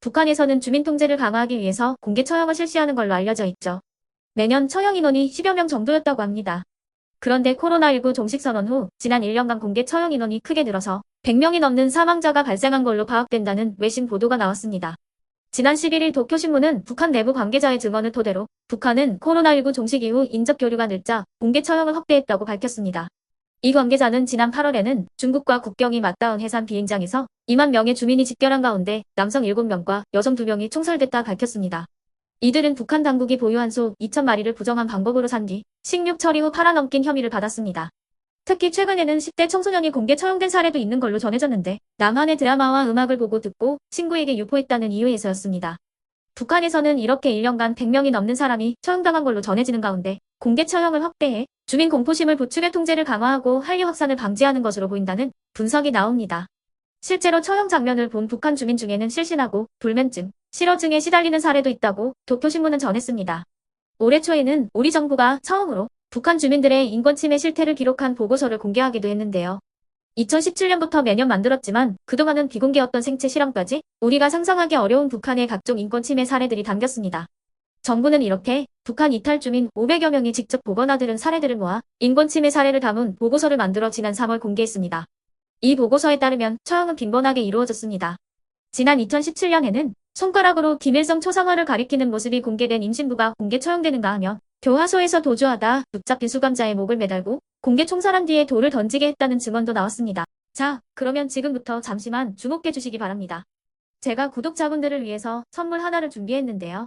북한에서는 주민 통제를 강화하기 위해서 공개 처형을 실시하는 걸로 알려져 있죠. 매년 처형 인원이 10여 명 정도였다고 합니다. 그런데 코로나19 종식 선언 후 지난 1년간 공개 처형 인원이 크게 늘어서 100명이 넘는 사망자가 발생한 걸로 파악된다는 외신 보도가 나왔습니다. 지난 11일 도쿄신문은 북한 내부 관계자의 증언을 토대로 북한은 코로나19 종식 이후 인적 교류가 늘자 공개 처형을 확대했다고 밝혔습니다. 이 관계자는 지난 8월에는 중국과 국경이 맞닿은 해산 비행장에서 2만 명의 주민이 집결한 가운데 남성 7명과 여성 2명이 총살됐다 밝혔습니다. 이들은 북한 당국이 보유한 소 2,000마리를 부정한 방법으로 산 뒤 식육 처리 후 팔아넘긴 혐의를 받았습니다. 특히 최근에는 10대 청소년이 공개 처형된 사례도 있는 걸로 전해졌는데 남한의 드라마와 음악을 보고 듣고 친구에게 유포했다는 이유에서였습니다. 북한에서는 이렇게 1년간 100명이 넘는 사람이 처형당한 걸로 전해지는 가운데 공개 처형을 확대해 주민 공포심을 부추겨 통제를 강화하고 한류 확산을 방지하는 것으로 보인다는 분석이 나옵니다. 실제로 처형 장면을 본 북한 주민 중에는 실신하고 불면증, 실어증에 시달리는 사례도 있다고 도쿄신문은 전했습니다. 올해 초에는 우리 정부가 처음으로 북한 주민들의 인권 침해 실태를 기록한 보고서를 공개하기도 했는데요. 2017년부터 매년 만들었지만 그동안은 비공개였던 생체 실험까지 우리가 상상하기 어려운 북한의 각종 인권 침해 사례들이 담겼습니다. 정부는 이렇게 북한 이탈 주민 500여 명이 직접 보거나 들은 사례들을 모아 인권 침해 사례를 담은 보고서를 만들어 지난 3월 공개했습니다. 이 보고서에 따르면 처형은 빈번하게 이루어졌습니다. 지난 2017년에는 손가락으로 김일성 초상화를 가리키는 모습이 공개된 임신부가 공개 처형되는가 하며 교화소에서 도주하다 붙잡힌 수감자의 목을 매달고 공개 총살한 뒤에 돌을 던지게 했다는 증언도 나왔습니다. 자, 그러면 지금부터 잠시만 주목해 주시기 바랍니다. 제가 구독자분들을 위해서 선물 하나를 준비했는데요.